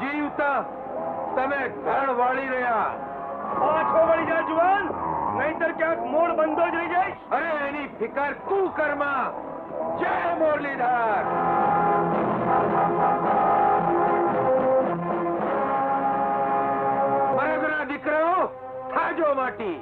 જીવતા તમે ઘણ વાળી રહ્યા. પાછો વળી જા જુવાન. નહીતર ક્યાંક મોડ બંધો જ રહી જઈશ. અરે એની ફિકર તું કરમાં જય મુરલીધર. મરદના દીકરાઓ થાજો માટી.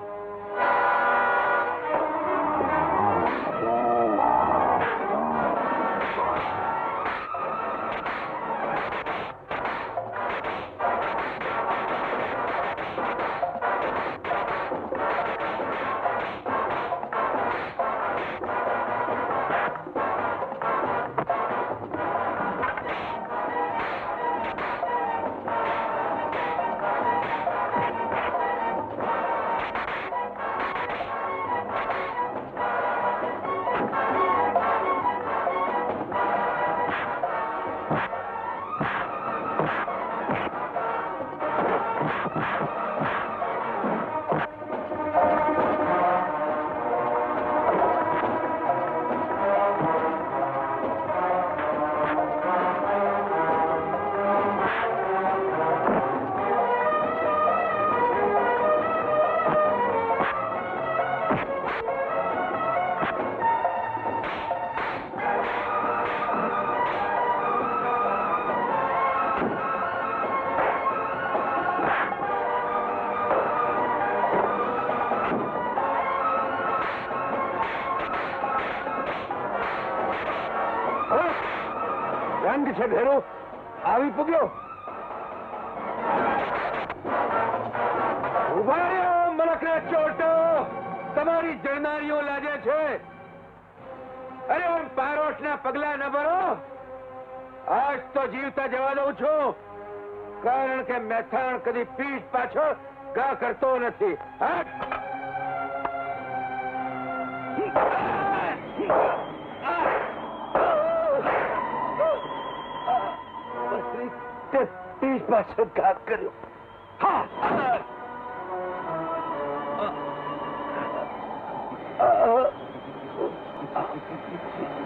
રહ્યો ચોટો, તમારી જળનારીઓ લાજે છે. અરે ઓમ પારોશના પગલા ન ભરો. આજ તો જીવતા જવા દઉં છું. કારણ કે મેથાણ કદી પીઠ પાછળ ગા કરતો નથી. પીઠ પાછળ ઘા કર્યો.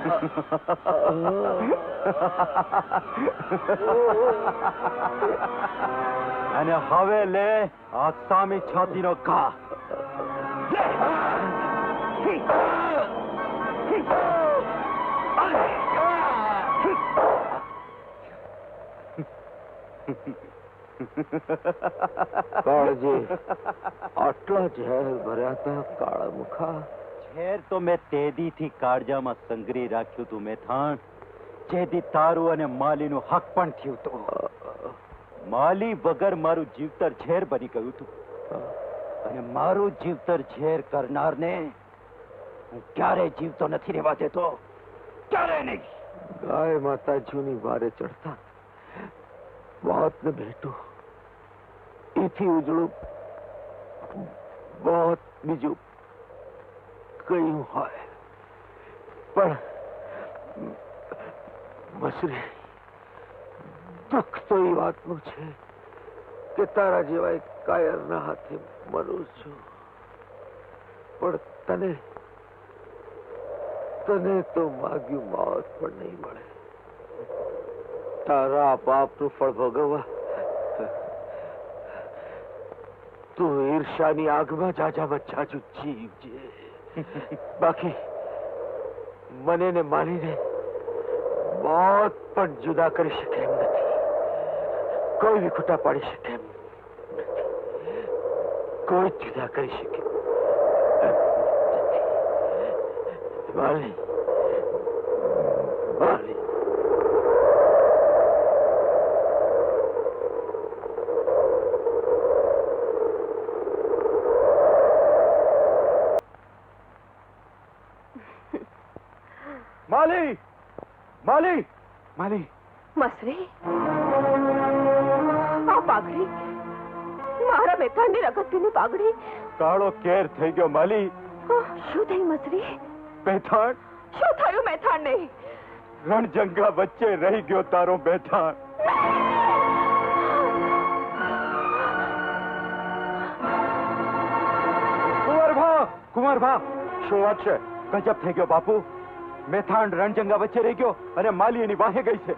અને હવે લે આ સામી છાતીનો ઘા. કાળજી આટલા ઝેર ભર્યા હતા કાળા મુખા. ખેર તો મેં તેદીથી કાળજામાં સંગ્રહી રાખ્યું તું મેથાણ. જેથી તારું અને માલીનું હક પણ થયું તું. માલી વગર મારું જીવતર ઝેર બની ગયું તું અને મારું જીવતર ઝેર કરનારને હું ક્યારે જીવતો નથી રહેવા દેતો. ક્યારે નહીં. ગાય માતા જૂની વારે ચડતા બહુ ને ભેટું. એથી ઉજળું બહુ બીજું કયું હોય. પણ મસરી દુઃખ તો એ વાતનું છે કે તારા જેવા એક કાયરના હાથે મરું છું. પણ તને તને તો માગ્યું મોત પણ નહીં મળે. તારા બાપનું ફળ ભોગવવા, તું ઈર્ષાની આગમાં જાજા બચ્ચા જીવજે. બાકી મને ને માનીને મોત પણ જુદા કરી શકે એમ નથી. કોઈ બી ખૂટા પાડી શકે એમ નથી. કોઈ જુદા કરી શકે એમ નથી માલી માલી માલી માલી માલી મસરી આ પાઘડી મારા મેથાણની રગતની પાઘડી. કાળો કેર થઈ ગયો માલી. શું થયું મસરી? મેથાણ શું થયું મેથાણને રણજંગા વચ્ચે રહી ગયો તારો બેઠાણ. કુંવરભા કુંવરભા. શું વાત છે? ગજબ થઈ ગયો બાપુ. મેથાણ રણજંગા વચ્ચે રહી ગયો અને માલી એની વાહે ગઈ છે.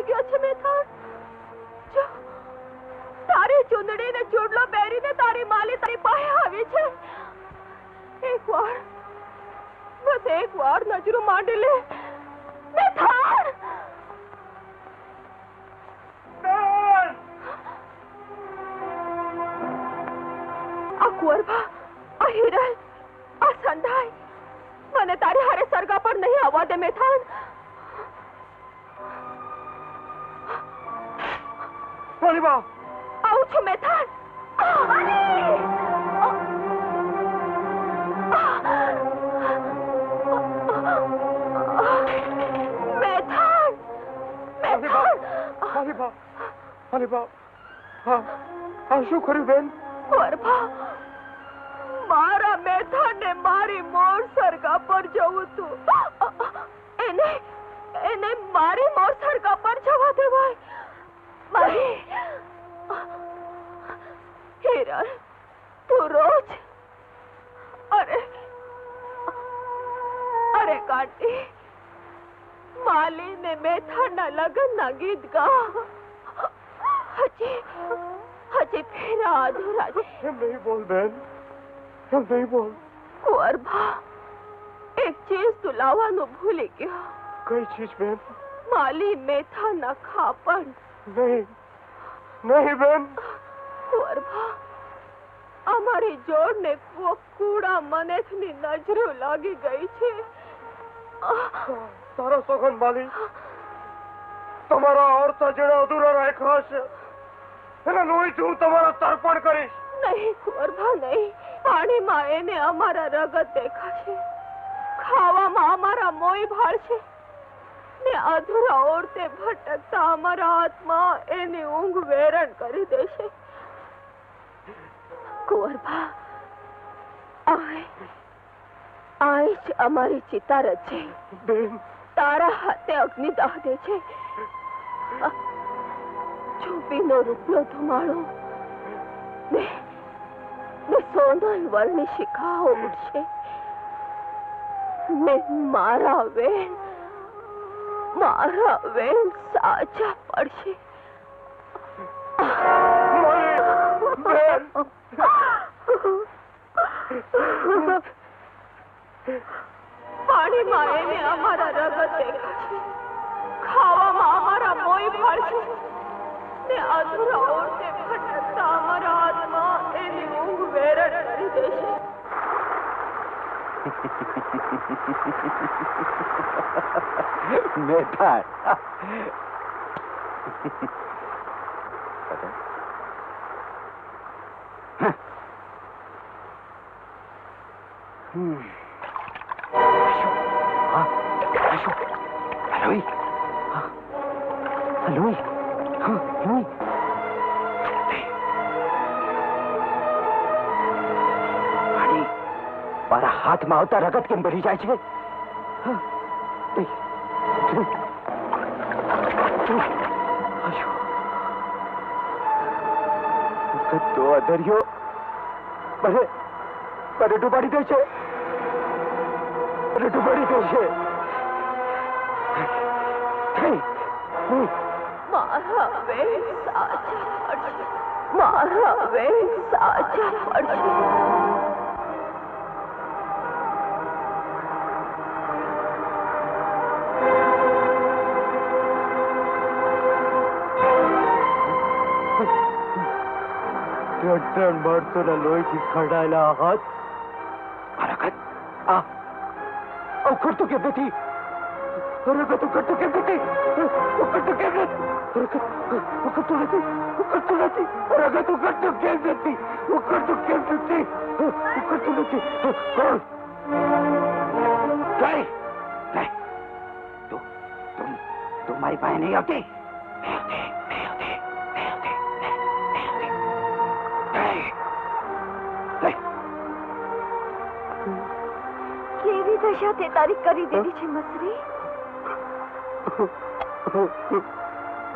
રિસાઈ ગયો છે મેથાણ જો તારી ચૂંદડી ને ચૂડલો પહેરીને તારી માલી તારી પાસે આવી છે. એક વાર બસ એક વાર નજરો માંડી લે. મેથાણ આ કુંવરભા આ હિરલ આ સંધાઈ. મને તારી હારે સરગા પર નહીં આવવા દે મેથાણ માલીબા આવું છું મેથાણ શું કર્યું બેન? મારા મેથાને મારી મોર સરગા પર જવું તું. એને એને મારી મોર સરગા પર જવા દેવાય. માલીને લગનના ગીત ગા. હજી હજી ફેરા અધૂરા છે. એમ નહીં બોલ બેન? એમ નહીં બોલ? કુંવરભા એક ચીજ તું લાવવાનું ભૂલી ગયો. કઈ ચીજ બેન? માલી મેથાના ખાપણ. નહીં નહીં બેન. કુંવરભા અમારી જોડને કૂડા મનેથની નજરો લાગી ગઈ છે. તારો સોગન માલી તમારા અર્થ જેને અધૂરા રાખ્યો છે એને લોહીથી હું તમારા તર્પણ કરીશ. નહીં કુંવરભા નહીં. પાણીમાં એને અમારા રગત દેખાશે. ખાવામાં અમારા મોય ભાળશે. ને અધૂરા ઓરતે ભટકતા અમારા હાથમાં એની ઊંઘ વેરણ કરી દેશે. કુંવરભા આય આય જ અમારી ચિતા રચે તારા હાથે અગ્નિદાહ દે છે. આ રૂપનો ધુમાડો. ને ને શિખાઓ ઉડશે. મારા વેણ મારા વેણ સાચા પડશે. પાણીમાં એને અમારા રગત દેખાશે. ખાવામાં અમારા મોય ભાળશે ને અધૂરા ઓરતે ભટકતા અમારા એની ઊંઘ વેરણ કરી દેશે. હાથમાં આવતા રગત કેમ ભરી જાય છે. તે. અધર્યો. મને ડૂબાડી દે છે મને ડૂબાડી દે છે. મારા વેણ સાચા મારા સાચા ત્રણ માણસોના લોહીથી ખડાયેલા હાથ હરકત આ ઉખડતું કેમ નથી હરકત ઉખડતું કેમ નથી ઉખડતું નથી હરકત નથી ઉખડતું ઉખડતું કેમ નથી ઉખડતું કેમ નથી ઉખડતું પાસે નહીં આવતી દશા તે તારી કરી દીધી છે મસરી.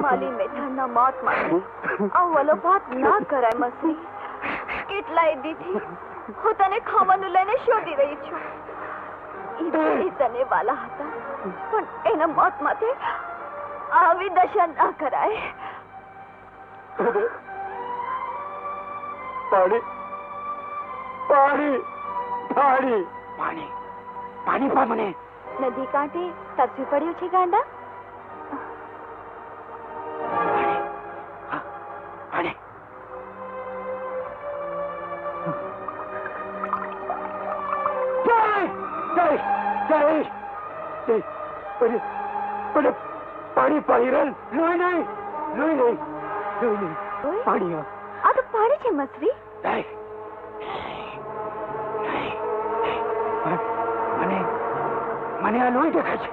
માલી મેથાણના મોત માટે આવું વલોભાત ના કરાય મસરી. કેટલાય દીધી હું તને ખાવાનું લઈને શોધી રહી છું. ઈ તને વાલા હતા પણ એના મોત માટે આવી દશા ના કરાય. પાણી પાણી પાણી. પાણી. પાણી પા મને. નદી કાંઠે તરસી પડ્યું છે ગાંડા? પાણી. પાણી. રન લોહી નહીં લોહી નહીં લોહી નહીં. પાણી આ આ તો પાણી છે મસરી. મને આ લોહી દેખાય છે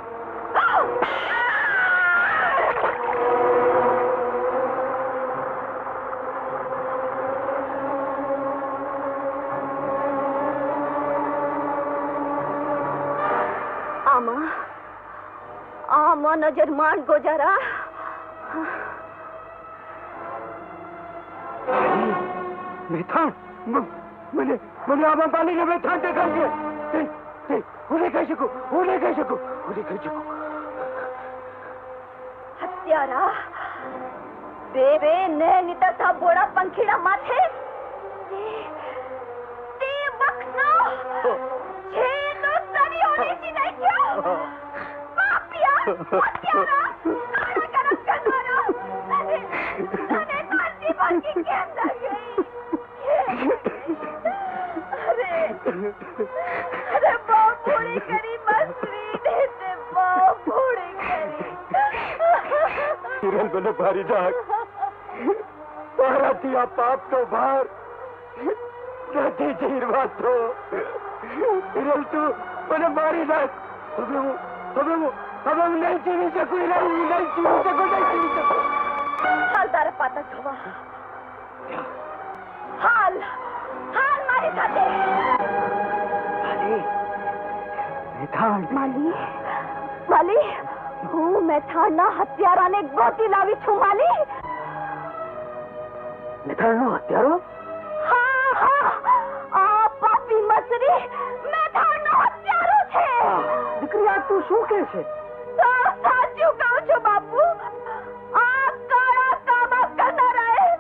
આમાં આમાં નજર માંડ ગોજારા મેથાણ મ- મને મને આમાં પાણીને મેથાણ દેખાય છે તે- તે, હું નહીં કહી શકું હું નહીં કહી શકું હું નહીં કહી શકું. હત્યારા દેવે ને નીતરતા બોડા પંખીડા માથે તે- છે તો સરીઓને સીધાઈ ગયો પાપિયા હત્યારા તારા કરમ કરવાનો તને કાંતિ બાકી કેમ લાગી? અરે મને ભારી નાખ. તારાથી આ પાપનો ભાર નથી ચીરવાતો હિરલ તું મને મારી નાખ. હવે હું હવે હું હવે હું નહીં જીવી શકું હિરલ. હું નહીં જીવી શકું નહીં જીવી શકું. હાલ તારા પાતા થવા હાલ હાલ મારી સાથે. માલી માલી. હું મેથાણના હત્યારાને ગોતી લાવી છું માલી મેથાણનો હત્યારો? હા હા. આ પાપી મસરી મેથાણનો હત્યારો છે. દીકરી આ તું શું કે છે? સાચું કહું છું બાપુ. આ કાળા કામા કરનારાએ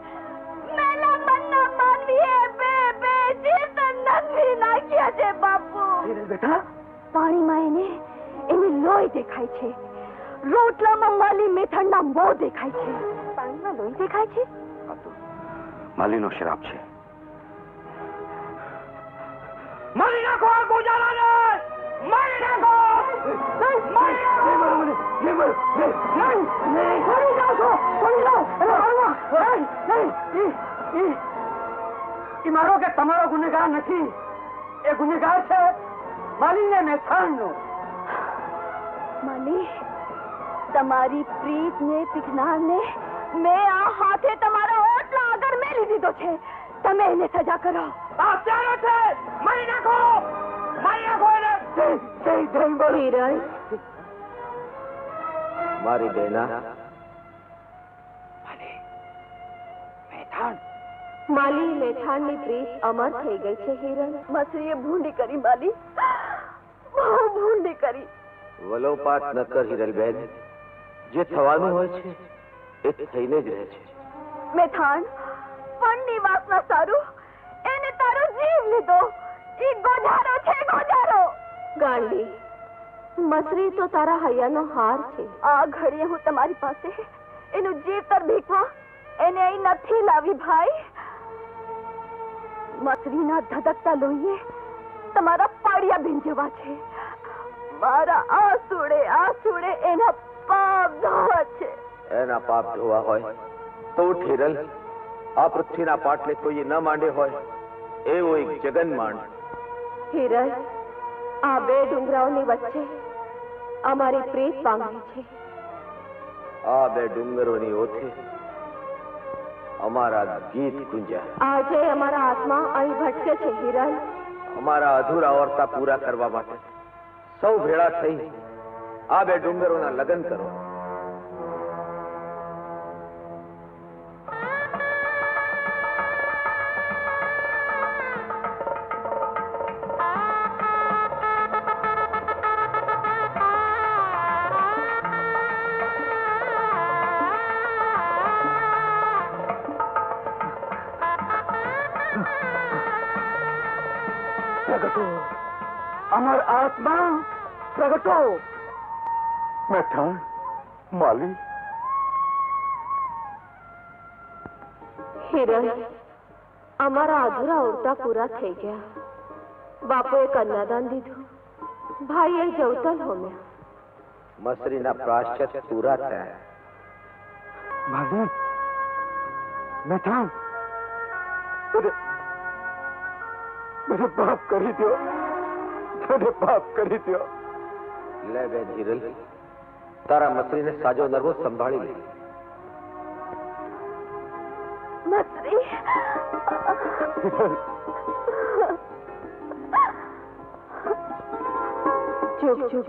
મેલા મનના માનવીએ બે બે જીત નંદવી નાખ્યા છે બાપુ. બેટા? પાણીમાં એને એની લોહી દેખાય છે. રોટલામાં માલી મેથણના મો દેખાય છે. પાણીમાં લોહી દેખાય છે? આ તો માલીનો શ્રાપ છે. મારી નાખો આ ગોજાલાને! મારી નાખો! મારી નાખો! મારો કે તમારો ગુનેગાર નથી. એ ગુનેગાર છે માલીને મેથાણનો. માલી તમારી પ્રીતને પીખનારને મેં આ હાથે તમારા ઓટલા આગળ મેલી દીધો છે. તમે એને સજા કરો. છે! મારી નાખો! મારી નાખો એને! જય જય જય હિરણ મારી બેના. માલી મેથાણની પ્રીત અમર થઈ ગઈ છે હિરણ. મસરીએ ભૂંડી કરી માલી. બહુ ભૂંડી કરી. વલોપાત ન કર હિરલબેન. જે થવાનું હોય છે એ થઈને જ રહે છે. મેથાણ પણની વાસના સારું એને તારો જીવ લીધો. એ ગોધારો છે ગોધારો. ગાંડી મસરી તો તારા હૈયાનો હાર છે. આ ઘડીએ હું તમારી પાસે એનું જીવતર ભીખવા એને અહીં નથી લાવી ભાઈ. મસરીના ધધકતા લોહીએ તમારા પાડિયા ભીંજવા છે. મારા આસુડે આસુડે એના પાપ ધોવા છે. એના પાપ ધોવા હોય તો ઠીરલ આ પૃથ્વીના પાટલે કોઈ ન માંડે હોય એવો એક જગન માંડ. હિરલ આ બે ડુંગરાઓની વચ્ચે અમારી પ્રીત પાંગરી છે. આ બે ડુંગરોની ઓથે અમારા ગીત ગુંજ્યા. આજે અમારા આત્મા અહીં ભટકે છે હિરલ. અમારા અધૂરા અવર્તા પૂરા કરવા માટે સૌ ભેળા થઈ આ બે ડુંગરોના લગ્ન કરો. પ્રગટો. અમર આત્મા પ્રગટો. મેઠાણ માલી હિરલ અમારા અધૂરા ઓરતા પૂરા થઈ ગયા બાપુએ કન્યાદાન દીધું ભાઈએ જવતલ હોમ્યા મસરીના પ્રાશ્ચિત પૂરા થયા માલી મેઠાણ મને મને પાપ કરી દો મને પાપ કરી દો લે બેન હિરલ તારા મસરીને સાજો નરવો સંભાળી લે. મસરી? ચૂપ ચૂપ